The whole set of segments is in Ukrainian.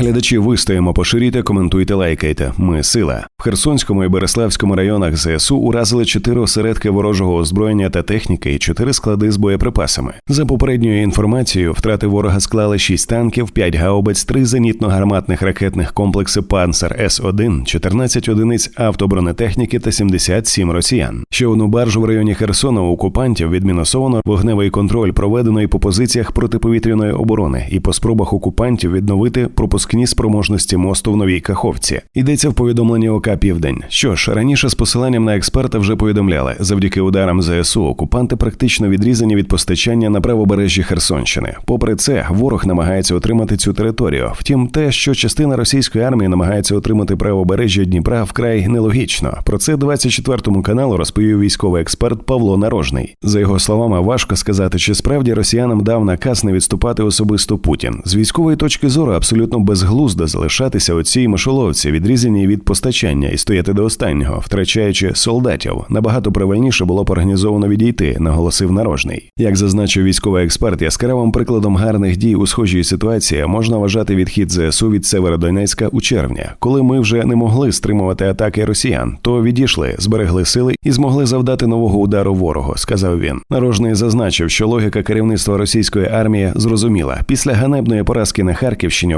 Глядачі вистоїмо, поширюйте, коментуйте, лайкайте. Ми сила. В Херсонському і Береславському районах ЗСУ уразили чотири осередки ворожого озброєння та техніки і чотири склади з боєприпасами. За попередньою інформацією, втрати ворога склали 6 танків, 5 гаубиць, 3 зенітно-гарматних ракетних комплекси Панцер С-1, 14 одиниць автобронетехніки та 77 росіян. Ще одну баржу в районі Херсона у окупантів відмінусовано вогневий контроль проведено і по позиціях протиповітряної оборони, і по спробах окупантів відновити пропускні спроможності мосту в новій Каховці. Йдеться в повідомленні ОК Південь. Що ж, раніше з посиланням на експерта вже повідомляли, завдяки ударам ЗСУ окупанти практично відрізані від постачання на правобережжі Херсонщини. Попри це, ворог намагається отримати цю територію. Втім, те, що частина російської армії намагається отримати правобережжя Дніпра, вкрай нелогічно. Про це 24 каналу розповів військовий експерт Павло Нарожний. За його словами, важко сказати, чи справді росіянам дав наказ не відступати особисто Путін. З військової точки зору абсолютно безглуздо залишатися у цій мишоловці, відрізаній від постачання і стояти до останнього, втрачаючи солдатів. Набагато правильніше було б організовано відійти, наголосив Нарожний. Як зазначив військовий експерт, яскравим прикладом гарних дій у схожій ситуації можна вважати відхід ЗСУ від Северодонецька у червні, коли ми вже не могли стримувати атаки росіян, то відійшли, зберегли сили і змогли завдати нового удару ворогу, сказав він. Нарожний зазначив, що логіка керівництва російської армії зрозуміла. Після ганебної поразки на Харківщині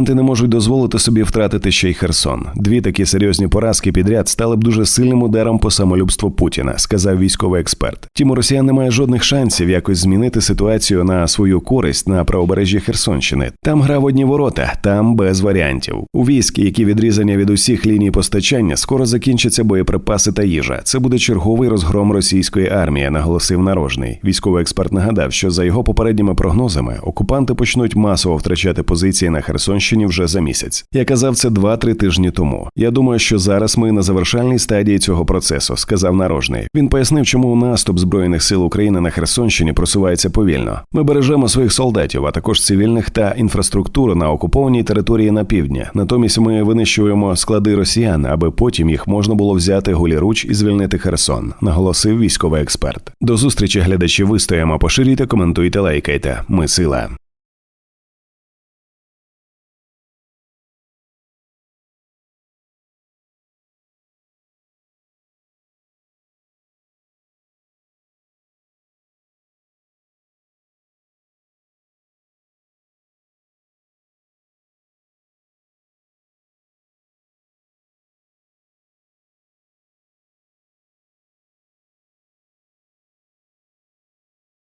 окупанти не можуть дозволити собі втратити ще й Херсон. Дві такі серйозні поразки підряд стали б дуже сильним ударом по самолюбству Путіна, сказав військовий експерт. Тім у росіян немає жодних шансів якось змінити ситуацію на свою користь на правобережжі Херсонщини. Там гра в одні ворота, там без варіантів. У військ, які відрізані від усіх ліній постачання, скоро закінчаться боєприпаси та їжа. Це буде черговий розгром російської армії, наголосив нарожний. Військовий експерт нагадав, що за його попередніми прогнозами окупанти почнуть масово втрачати позиції на Херсонщині вже за місяць. Я казав це два-три тижні тому. Я думаю, що зараз ми на завершальній стадії цього процесу, сказав нарожний. Він пояснив, чому наступ збройних сил України на Херсонщині просувається повільно. Ми бережемо своїх солдатів, а також цивільних та інфраструктуру на окупованій території на півдні. Натомість ми винищуємо склади росіян, аби потім їх можна було взяти голіруч і звільнити Херсон, наголосив військовий експерт. До зустрічі глядачі вистоїмо. Поширюйте, коментуйте, лайкайте. Ми сила.